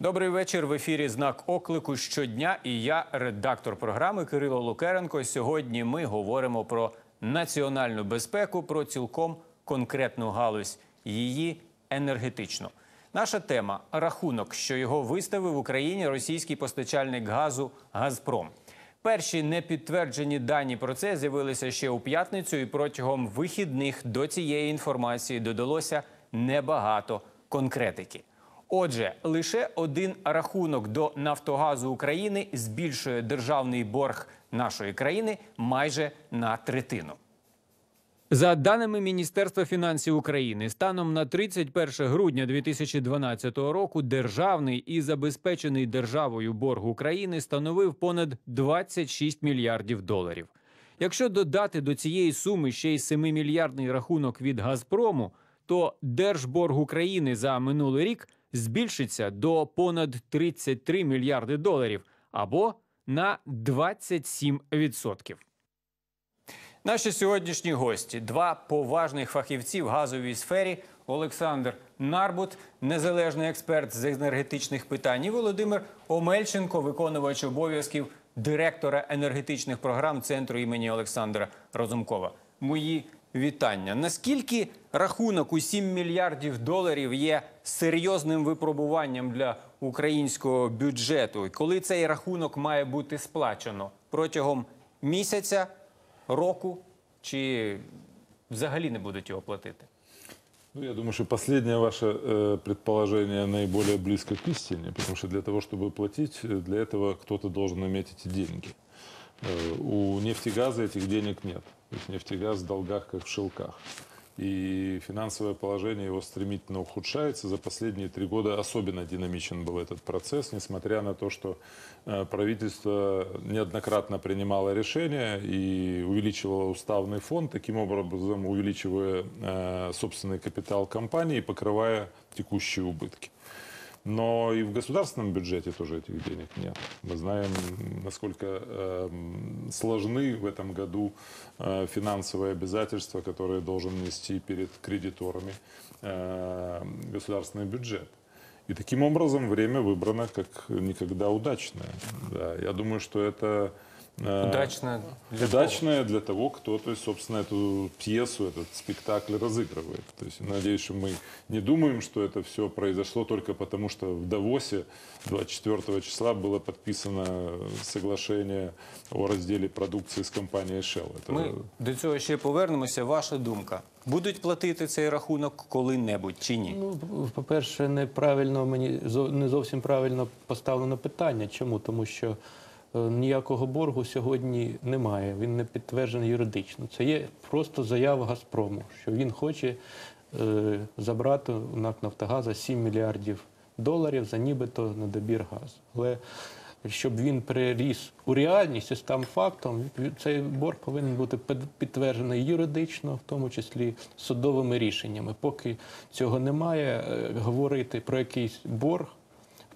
Добрий вечір. В ефірі знак оклику щодня. І я, редактор програми Кирило Лукеренко. Сьогодні ми говоримо про національну безпеку, про цілком конкретну галузь її енергетичну. Наша тема рахунок, що його виставив в Україні російський постачальник газу Газпром. Перші непідтверджені дані про це з'явилися ще у п'ятницю, і протягом вихідних до цієї інформації додалося небагато конкретики. Отже, лише один рахунок до Нафтогазу України збільшує державний борг нашої країни майже на третину. За даними Міністерства фінансів України, станом на 31 грудня 2012 року державний і забезпечений державою борг України становив понад 26 мільярдів доларів. Якщо додати до цієї суми ще й 7-мільярдний рахунок від Газпрому, то держборг України за минулий рік збільшиться до понад 33 мільярди доларів або на 27%. Наші сьогоднішні гості два поважних фахівці в газовій сфері Олександр Нарбут, незалежний експерт з енергетичних питань, і Володимир Омельченко, виконувач обов'язків директора енергетичних програм центру імені Олександра Розумкова. Мої вітання. Наскільки рахунок у 7 мільярдів доларів є серйозним випробуванням для українського бюджету? І Коли цей рахунок має бути сплачено протягом місяця, року чи взагалі не будуть його платити? Ну, я думаю, что последнее ваше э, предположение наиболее близко к истине, потому что для того, чтобы платить, э, для этого кто-то должен иметь эти деньги. Э, у нефтегаза этих денег нет. Есть нефтегаз в долгах, как в шелках. И финансовое положение его стремительно ухудшается. За последние три года особенно динамичен был этот процесс, несмотря на то, что э, правительство неоднократно принимало решения и увеличивало уставный фонд, таким образом увеличивая э, собственный капитал компании и покрывая текущие убытки. Но и в государственном бюджете тоже этих денег нет. Мы знаем, насколько э, сложны в этом году э, финансовые обязательства, которые должен нести перед кредиторами э, государственный бюджет. И таким образом время выбрано как никогда удачное. Да, я думаю, что это Удачно для удачное для того, кто, то есть, собственно, эту пьесу, этот спектакль разыгрывает. То есть, надеюсь, что мы не думаем, что это все произошло только потому, что в Давосе 24 числа было подписано соглашение о разделе продукции с компанией Shell. Это Ми до цього ще повернемося. Ваша думка. Будуть платити цей рахунок коли-небудь чи ні? Ну, по-перше, неправильно мені зо- не зовсім правильно поставлено питання. Чому? Тому що е, ніякого боргу сьогодні немає. Він не підтверджений юридично. Це є просто заява Газпрому, що він хоче е, забрати у НАК Нафтогаза 7 мільярдів доларів за нібито недобір газу. Але щоб він переріс у реальність і став фактом, цей борг повинен бути під- підтверджений юридично, в тому числі судовими рішеннями. Поки цього немає, е, говорити про якийсь борг,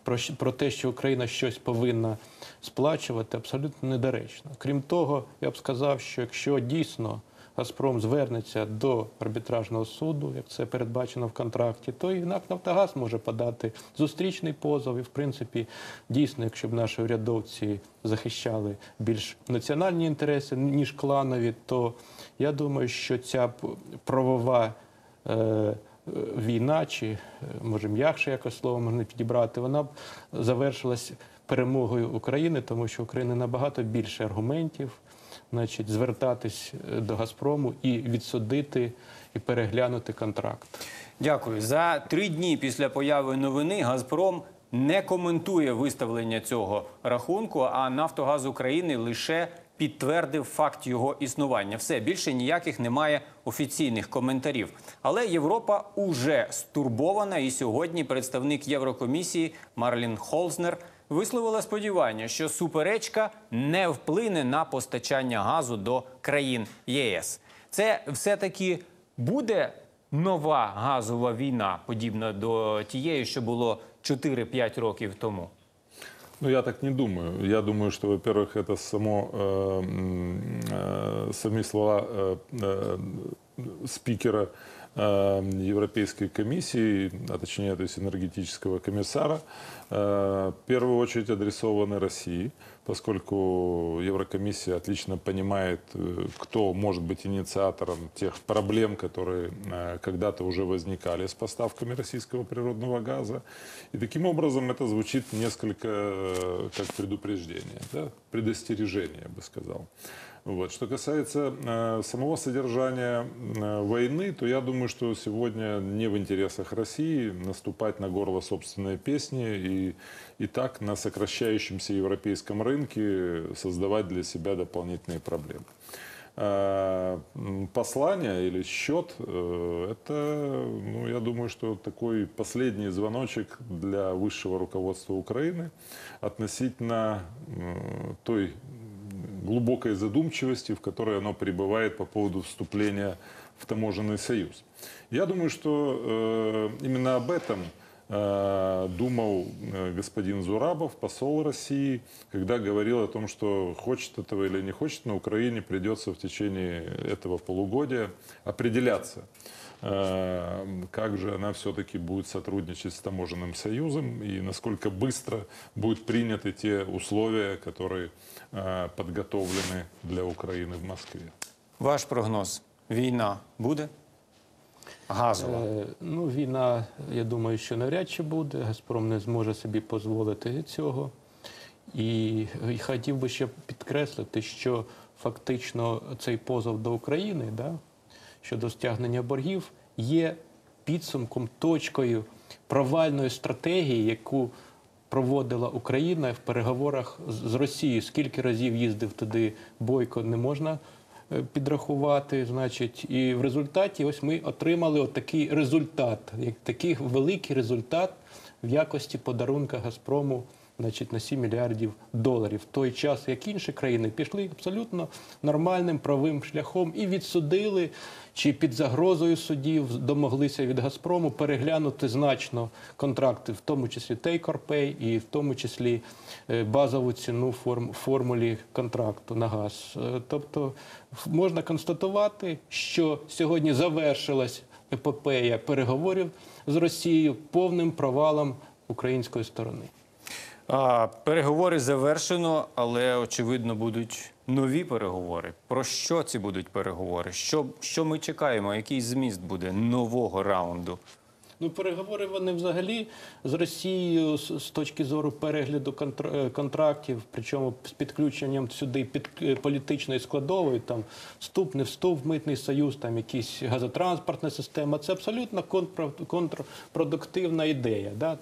про, про те, що Україна щось повинна сплачувати, абсолютно недоречно. Крім того, я б сказав, що якщо дійсно Газпром звернеться до арбітражного суду, як це передбачено в контракті, то і НАК Нафтогаз може подати зустрічний позов. І, в принципі, дійсно, якщо б наші урядовці захищали більш національні інтереси, ніж кланові, то я думаю, що ця правова. е, Війна, чи е, може м'якше якось слово можна підібрати, вона б завершилась перемогою України, тому що України набагато більше аргументів, значить, звертатись е, до Газпрому і відсудити і переглянути контракт. Дякую. За три дні після появи новини Газпром не коментує виставлення цього рахунку, а Нафтогаз України лише підтвердив факт його існування. Все більше ніяких немає офіційних коментарів. Але Європа уже стурбована, і сьогодні представник Єврокомісії Марлін Холзнер висловила сподівання, що суперечка не вплине на постачання газу до країн ЄС. Це все таки буде нова газова війна, подібна до тієї, що було 4-5 років тому. Ну, я так не думаю. Я думаю, что, во-первых, это само, э, м, э, сами слова э, э, спикера э, Европейской комиссии, а точнее, то есть энергетического комиссара, э, в первую очередь адресованы России, поскольку Еврокомиссия отлично понимает, э, кто может быть инициатором тех проблем, которые э, когда-то уже возникали с поставками российского природного газа. И таким образом это звучит несколько как предупреждение, да? предостережение, я бы сказал. Вот. Что касается э, самого содержания э, войны, то я думаю, что сегодня не в интересах России наступать на горло собственной песни и, и так на сокращающемся европейском рынке создавать для себя дополнительные проблемы. Э, Послание или счет э, – это, ну, я думаю, что такой последний звоночек для высшего руководства Украины относительно э, той глубокой задумчивости, в которой оно пребывает по поводу вступления в таможенный союз. Я думаю, что э, именно об этом э, думал э, господин Зурабов, посол России, когда говорил о том, что хочет этого или не хочет, на Украине придется в течение этого полугодия определяться, как же она все-таки будет сотрудничать с таможенным союзом и насколько быстро будут приняты те условия, которые э, подготовлены для Украины в Москве. Ваш прогноз: війна буде? Газова. Е, Ну, війна, я думаю, що навряд чи буде. Газпром не зможе собі дозволити цього. І, і хотів би ще підкреслити, що фактично цей позов до України да, щодо стягнення боргів є підсумком, точкою провальної стратегії, яку проводила Україна в переговорах з Росією. Скільки разів їздив туди Бойко, не можна е, підрахувати. Значить, і в результаті ось ми отримали отакий результат, як такий великий результат в якості подарунка Газпрому. Значить, на 7 мільярдів доларів. В той час, як інші країни пішли абсолютно нормальним правим шляхом і відсудили, чи під загрозою судів домоглися від Газпрому переглянути значно контракти, в тому числі or і в тому числі е, базову ціну форм- формулі контракту на газ. Е, Тобто можна констатувати, що сьогодні завершилась епопея переговорів з Росією повним провалом української сторони. А, переговори завершено, але очевидно будуть нові переговори. Про що ці будуть переговори? Що, що ми чекаємо? Який зміст буде нового раунду? Ну, переговори вони взагалі з Росією з, точки зору перегляду е, контрактів, причому з підключенням сюди під е, політичної складової, там вступ, не вступ митний союз, там якісь газотранспортна система. Це абсолютно контр- контрпродуктивна ідея. Да?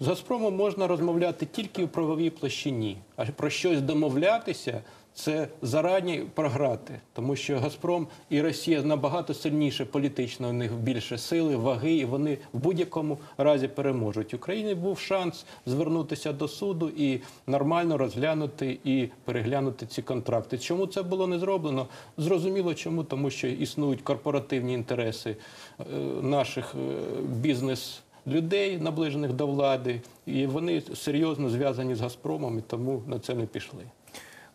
З Газпромом можна розмовляти тільки в правовій площині, а про щось домовлятися. Це зарані програти, тому що Газпром і Росія набагато сильніше політично, у них більше сили, ваги, і вони в будь-якому разі переможуть. Україні був шанс звернутися до суду і нормально розглянути і переглянути ці контракти. Чому це було не зроблено? Зрозуміло, чому тому, що існують корпоративні інтереси е, наших е, бізнес. Людей, наближених до влади, і вони серйозно зв'язані з Газпромом, і тому на це не пішли.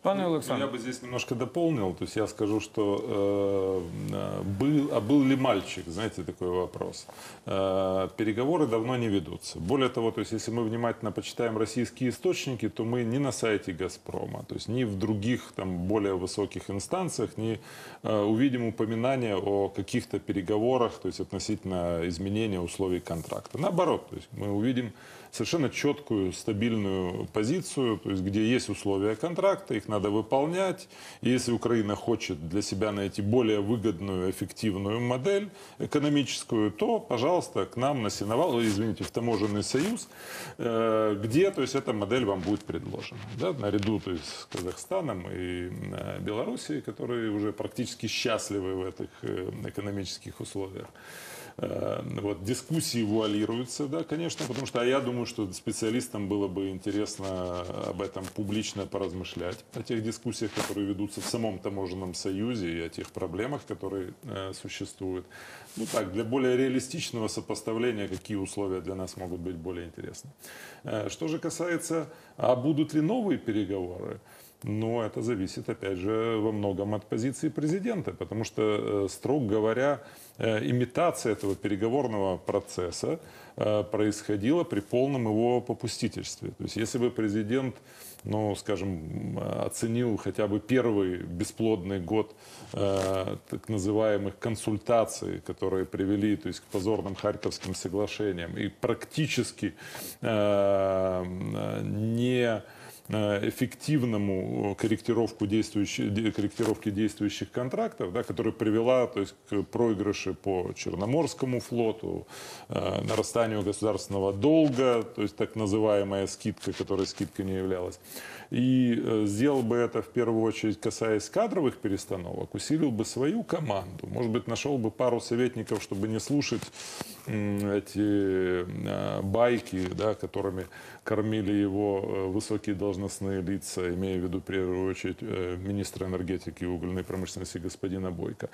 Пане Ну, Олександре, Я бы здесь немножко дополнил. То есть я скажу, что э, э, был, а был ли мальчик, знаете, такой вопрос. Э, переговоры давно не ведутся. Более того, то есть если мы внимательно почитаем российские источники, то мы ни на сайте «Газпрома», то есть ни в других там более высоких инстанциях не э, увидим упоминания о каких-то переговорах, то есть относительно изменения условий контракта. Наоборот, то есть мы увидим совершенно четкую, стабильную позицию, то есть где есть условия контракта, их надо выполнять. И если Украина хочет для себя найти более выгодную, эффективную модель экономическую, то, пожалуйста, к нам на сеновал, ой, извините, в таможенный союз, э, где, то есть эта модель вам будет предложена. Да, наряду то есть, с Казахстаном и э, Белоруссией, которые уже практически счастливы в этих э, экономических условиях. Э, Вот, дискуссии вуалируются, да, конечно, потому что а я думаю, что специалистам было бы интересно об этом публично поразмышлять, о тех дискуссиях, которые ведутся в самом таможенном союзе и о тех проблемах, которые э, существуют. Ну так, для более реалистичного сопоставления, какие условия для нас могут быть более интересны. Э, Что же касается, а будут ли новые переговоры? Но это зависит, опять же, во многом от позиции президента, потому что, э, строго говоря, имитация этого переговорного процесса э, происходила при полном его попустительстве. То есть, если бы президент, ну, скажем, оценил хотя бы первый бесплодный год э, так называемых консультаций, которые привели, то есть, к позорным Харьковским соглашениям, и практически э, не э, эффективному корректировку действующих, де- корректировке действующих контрактов, да, которая привела то есть, к проигрышу по Черноморскому флоту, э, нарастанию государственного долга, то есть так называемая скидка, которая скидкой не являлась. И э, сделал бы это в первую очередь касаясь кадровых перестановок, усилил бы свою команду, может быть, нашел бы пару советников, чтобы не слушать м, эти э, байки, да, которыми кормили его э, высокие должностные лица, имея в виду, в первую очередь, э, министра энергетики и угольной промышленности господина Бойко,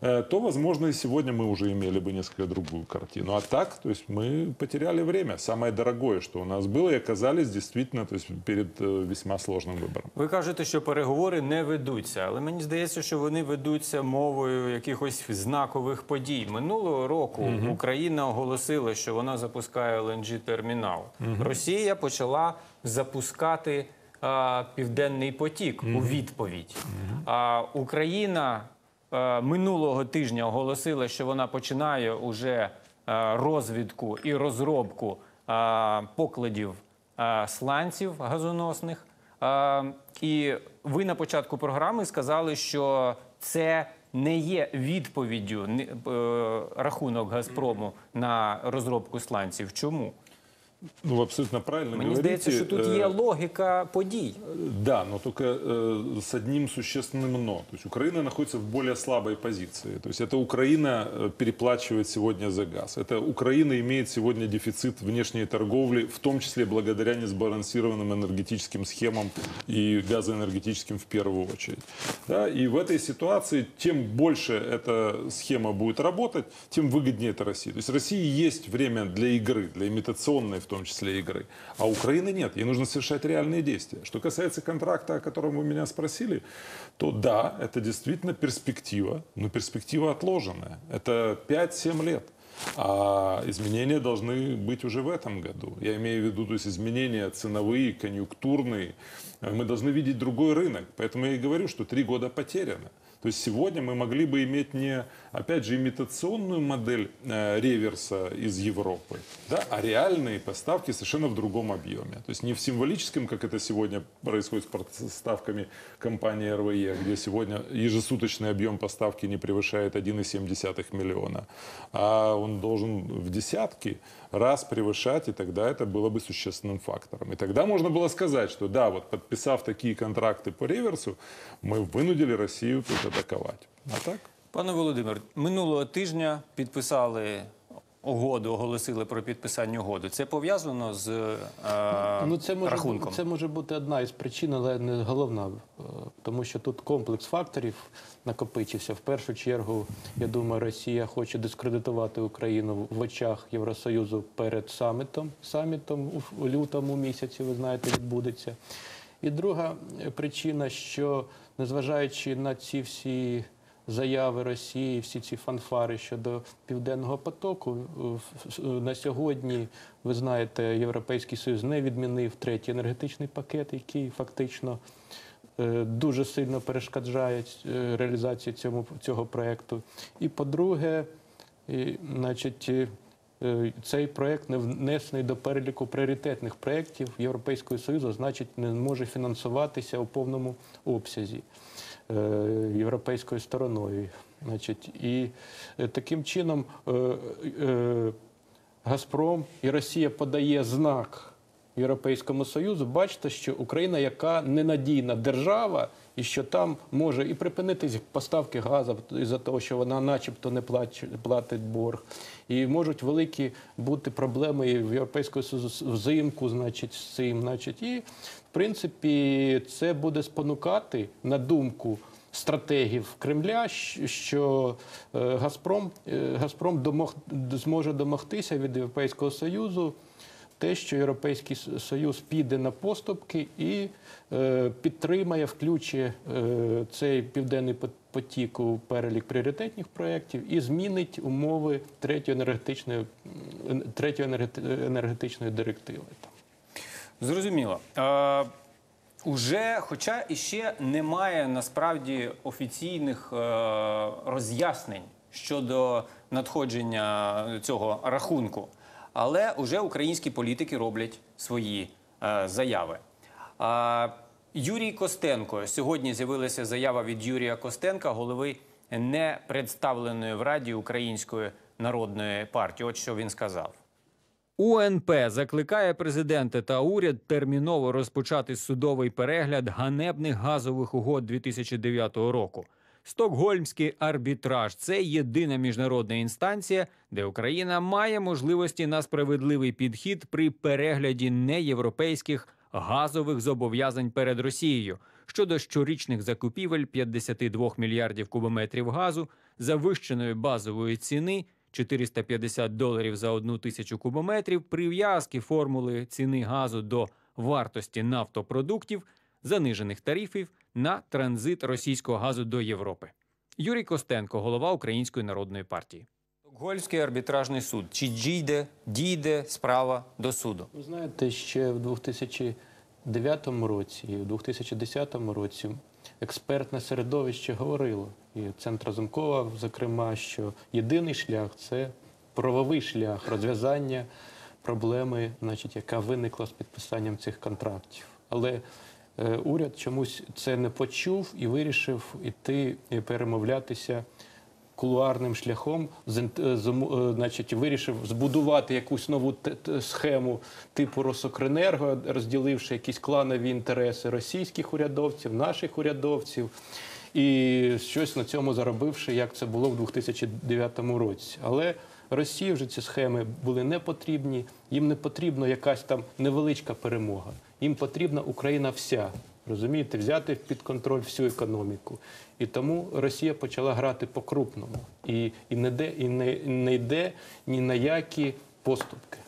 э, то, возможно, и сегодня мы уже имели бы несколько другую картину. А так, то есть мы потеряли время. Самое дорогое, что у нас было, и оказались действительно то есть, перед э, весьма сложным выбором. Ви кажете, що переговори не ведуться, але мені здається, що вони ведуться мовою якихось знакових подій. Минулого року Україна оголосила, що вона запускає ЛНЖ термінал. Росія почала запускати а, південний потік у відповідь. А Україна а, минулого тижня оголосила, що вона починає уже а, розвідку і розробку а, покладів а, сланців газоносних. А, І ви на початку програми сказали, що це не є відповіддю е, рахунок Газпрому на розробку сланців. Чому? Ну, вы абсолютно правильно Мені говорите. здається, що тут є Э, логіка подій. Да, но только э, с одним существенным но. То есть Украина находится в более слабой позиции. То есть это Украина э, переплачивает сегодня за газ. Это Украина имеет сегодня дефицит внешней торговли, в том числе благодаря несбалансированным энергетическим схемам и газоэнергетическим в первую очередь. Да, и в этой ситуации тем больше эта схема будет работать, тем выгоднее это России. То есть России есть время для игры, для имитационной в том числе игры. А Украины нет. Ей нужно совершать реальные действия. Что касается контракта, о котором вы меня спросили, то да, это действительно перспектива, но перспектива отложенная. Это 5-7 лет. А изменения должны быть уже в этом году. Я имею в виду, то есть изменения ценовые, конъюнктурные. Мы должны видеть другой рынок. Поэтому я и говорю, что три года потеряно. То есть сегодня мы могли бы иметь не, опять же, имитационную модель э, реверса из Европы, да, а реальные поставки совершенно в другом объеме. То есть не в символическом, как это сегодня происходит с поставками компании РВЕ, где сегодня ежесуточный объем поставки не превышает 1,7 миллиона, а он должен в десятки раз превышать, и тогда это было бы существенным фактором. И тогда можно было сказать, что да, вот подписав такие контракты по реверсу, мы вынудили Россию атаковать. А так? Пане Володимир, минулого тижня підписали угоду, оголосили про підписання угоди. Це пов'язано з е, Ну, це може, рахунком. це може бути одна із причин, але не головна, е, тому що тут комплекс факторів накопичився. В першу чергу, я думаю, Росія хоче дискредитувати Україну в очах Євросоюзу перед самітом. Самітом у- лютому місяці, ви знаєте, відбудеться. І друга е, причина, що незважаючи на ці всі заяви Росії, всі ці фанфари щодо південного потоку. в- в- На сьогодні, ви знаєте, Європейський Союз не відмінив третій енергетичний пакет, який фактично е, дуже сильно перешкоджає е, реалізації цього проєкту. І по-друге, значить, е, е, цей проєкт не внесений до переліку пріоритетних проєктів Європейського Союзу, значить, не може фінансуватися у повному обсязі е, європейською стороною. Значить, і е, таким чином е, е, Газпром і Росія подає знак Європейському Союзу. Бачите, що Україна, яка ненадійна держава, і що там може і припинитись поставки газу із-за того, що вона, начебто, не платить борг, і можуть великі бути проблеми в Європейському Союзу взимку, значить, з цим, значить, і в принципі це буде спонукати на думку стратегів Кремля, що е, Газпром, е, Газпром домог, зможе домогтися від Європейського Союзу те, що Європейський Союз піде на поступки і е, підтримає, включить е, цей південний пот- потік у перелік пріоритетних проєктів і змінить умови третьої енергетичної, третьої енергет- енергетичної директиви. Зрозуміло. Е, уже, хоча іще немає насправді офіційних е, роз'яснень щодо надходження цього рахунку, але вже українські політики роблять свої е, заяви. А, Юрій Костенко сьогодні з'явилася заява від Юрія Костенка, голови непредставленої в Раді Української народної партії. От що він сказав. УНП закликає президента та уряд терміново розпочати судовий перегляд ганебних газових угод 2009 року. Стокгольмський арбітраж це єдина міжнародна інстанція, де Україна має можливості на справедливий підхід при перегляді неєвропейських газових зобов'язань перед Росією щодо щорічних закупівель 52 мільярдів кубометрів газу, завищеної базової ціни 450 доларів за одну тисячу кубометрів, прив'язки формули ціни газу до вартості нафтопродуктів, занижених тарифів на транзит російського газу до Європи. Юрій Костенко, голова Української народної партії. Стокгольмський арбітражний суд. Чи дійде, дійде справа до суду? Ви знаєте, ще в 2009 році і в 2010 році експертне середовище говорило, і Центр Разумкова, зокрема, що єдиний шлях це правовий шлях розв'язання проблеми, значить, яка виникла з підписанням цих контрактів. Але уряд чомусь це не почув і вирішив іти перемовлятися кулуарним шляхом е, значить, вирішив збудувати якусь нову схему типу Росокренерго, розділивши якісь кланові інтереси російських урядовців, наших урядовців, і щось на цьому заробивши, як це було в 2009 році. Але Росії вже ці схеми були не потрібні. Їм не потрібна якась там невеличка перемога. Їм потрібна Україна вся. Розумієте, взяти під контроль всю економіку. І тому Росія почала грати по-крупному. І, і, не, де, і не, не йде ні на які поступки.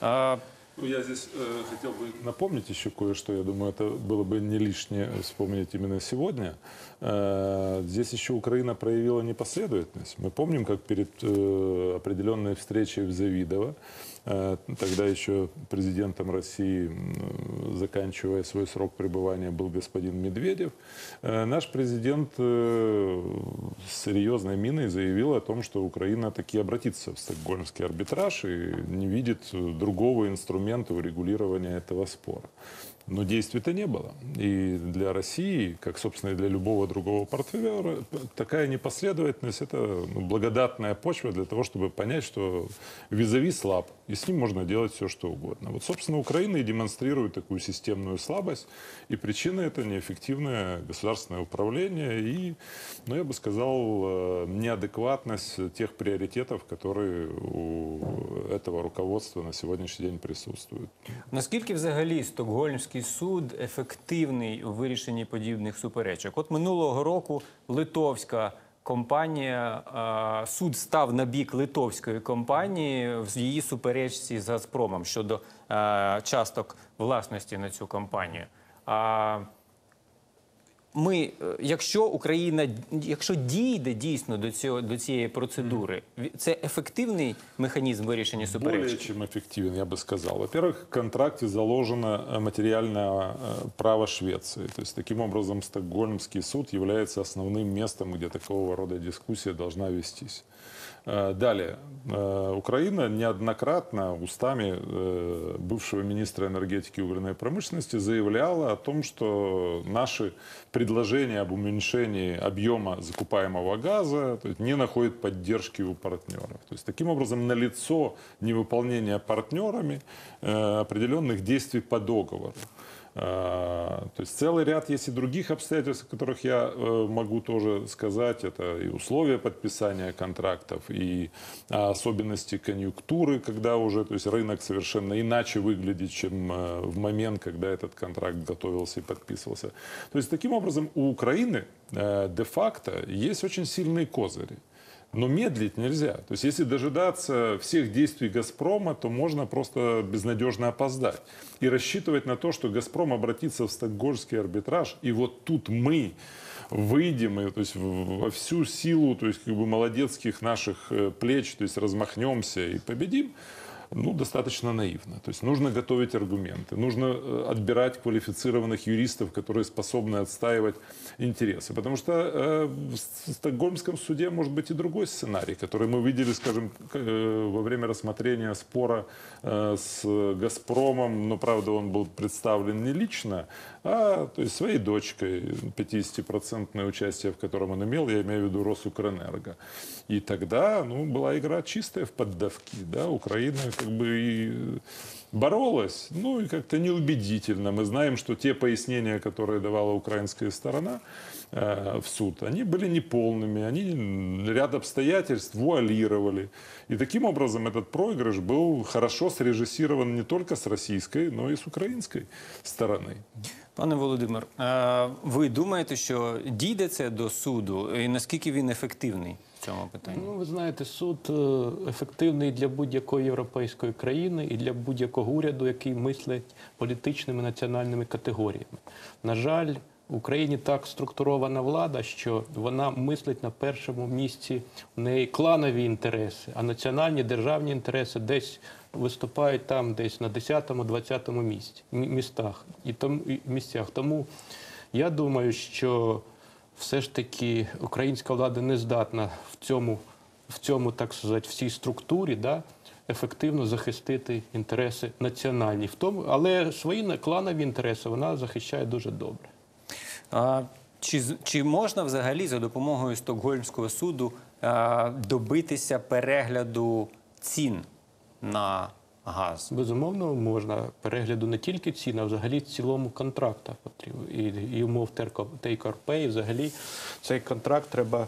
А, Ну, Я здесь э, хотел бы напомнить еще кое-что. Я думаю, это было бы не лишнее вспомнить именно сегодня. Э, здесь еще Украина проявила непоследовательность. Мы помним, как перед э, определенной встречей в Завидово, э, тогда еще президентом России, заканчивая свой срок пребывания, был господин Медведев, э, наш президент э, с серьезной миной заявил о том, что Украина таки обратится в стокгольмский арбитраж и не видит э, другого инструмента урегулирования этого спора. Но действий-то не было. И для России, как, собственно, и для любого другого партнера, такая непоследовательность – это ну, благодатная почва для того, чтобы понять, что визави слаб, и с ним можно делать все, что угодно. Вот, собственно, Украина и демонстрирует такую системную слабость, и причина – это неэффективное государственное управление и, ну, я бы сказал, э, неадекватность тех приоритетов, которые у этого руководства на сегодняшний день присутствуют. Наскільки взагалі Стокгольмський суд ефективний у вирішенні подібних суперечок? От минулого року литовська компанія, суд став на бік литовської компанії в її суперечці з Газпромом щодо часток власності на цю компанію А, ми, е, якщо Україна, якщо дійде дійсно до цього до цієї процедури, ві- це ефективний механізм вирішення Более суперечки? чем эффективен, я бы сказал. Во-первых, в контракте заложено э, материальное э, право Швеции. То есть, таким образом, Стокгольмский суд является основным местом, где такого рода дискуссия должна вестись. Э, Далее. Э, Украина неоднократно устами э, бывшего министра энергетики и угольной промышленности заявляла о том, что наши предложения об уменьшении объема закупаемого газа не находят поддержки у партнеров. То есть, таким образом, налицо невыполнение партнерами определенных действий по договору. А, То есть целый ряд есть и других обстоятельств, о которых я э, могу тоже сказать. Это и условия подписания контрактов, и а, особенности конъюнктуры, когда уже то есть рынок совершенно иначе выглядит, чем э, в момент, когда этот контракт готовился и подписывался. То есть таким образом у Украины э, де-факто есть очень сильные козыри. Но медлить нельзя. То есть, если дожидаться всех действий «Газпрома», то можно просто безнадежно опоздать. И рассчитывать на то, что «Газпром» обратится в стокгольмский арбитраж, и вот тут мы выйдем и, то есть, во всю силу то есть, как бы, молодецких наших э, плеч, то есть размахнемся и победим, ну, достаточно наивно. То есть нужно готовить аргументы, нужно э, отбирать квалифицированных юристов, которые способны отстаивать интересы. Потому что э, в Стокгольмском суде может быть и другой сценарий, который мы видели, скажем, э, во время рассмотрения спора с «Газпромом», но, правда, он был представлен не лично, а то есть своей дочкой, 50% участие в котором он имел, я имею в виду Росукрэнерго. И тогда ну, была игра чистая в поддавки. Да? Украина как бы и боролась, ну и как-то неубедительно. Мы знаем, что те пояснения, которые давала украинская сторона э, в суд, они были неполными, они м, ряд обстоятельств вуалировали. И таким образом этот проигрыш был хорошо срежиссирован не только с российской, но и с украинской стороны. Пане Володимир, е, ви думаєте, що дійде це до суду, і наскільки він ефективний В цьому питанні? Ну, ви знаєте, суд е, ефективний для будь-якої європейської країни і для будь-якого уряду, який мислить політичними національними категоріями. На жаль, в Україні так структурована влада, що вона мислить на першому місці в неї кланові інтереси, а національні державні інтереси десь виступають там, десь на 10-20 місці місцях. Тому я думаю, що все ж таки українська влада не здатна в цьому, в цьому так сказати, всій структурі да, ефективно захистити інтереси національні. В тому, але свої кланові інтереси вона захищає дуже добре. А, чи, чи можна взагалі за допомогою Стокгольмського суду а, добитися перегляду цін на газ? Безумовно, можна перегляду не тільки цін, а взагалі цілому контракту потрібно. І, і умов or pay. Взагалі цей контракт треба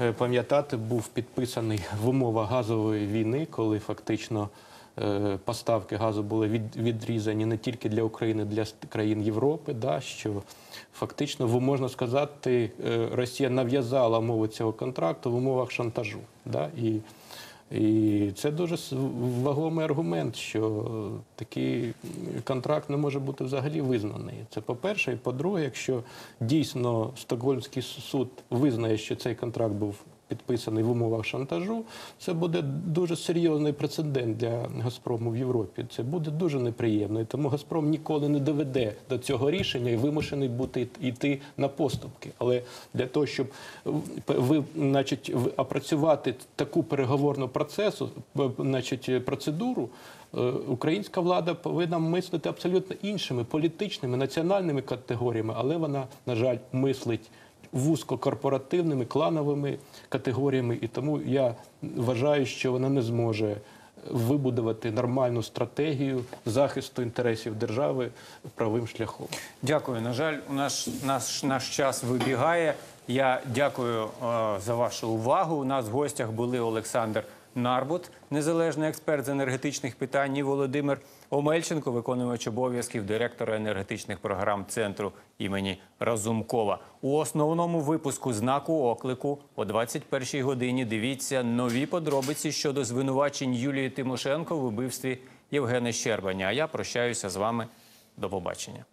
е, пам'ятати, був підписаний в умовах газової війни, коли фактично е, поставки газу були від, відрізані не тільки для України, для країн Європи. Да, що фактично, можна сказати, е, Росія нав'язала умови цього контракту в умовах шантажу. Да, і і це дуже вагомий аргумент, що такий контракт не може бути взагалі визнаний. Це по-перше. І по-друге, якщо дійсно Стокгольмський суд визнає, що цей контракт був підписаний в умовах шантажу, це буде дуже серйозний прецедент для Газпрому в Європі. Це буде дуже неприємно. І тому Газпром ніколи не доведе до цього рішення і вимушений бути йти на поступки. Але для того, щоб в- ви, значить, опрацювати таку переговорну процесу, значить, процедуру. е, Українська влада повинна мислити абсолютно іншими політичними національними категоріями, але вона, на жаль, мислить вузькокорпоративними клановими категоріями, і тому я вважаю, що вона не зможе вибудувати нормальну стратегію захисту інтересів держави правим шляхом. Дякую. На жаль, наш, наш, наш час вибігає. Я дякую е, за вашу увагу. У нас в гостях були Олександр Нарбут, незалежний експерт з енергетичних питань, і Володимир Омельченко, виконувач обов'язків директора енергетичних програм центру імені Разумкова. У основному випуску знаку оклику о 21-й годині дивіться нові подробиці щодо звинувачень Юлії Тимошенко в убивстві Євгена Щербаня. А я прощаюся з вами. До побачення.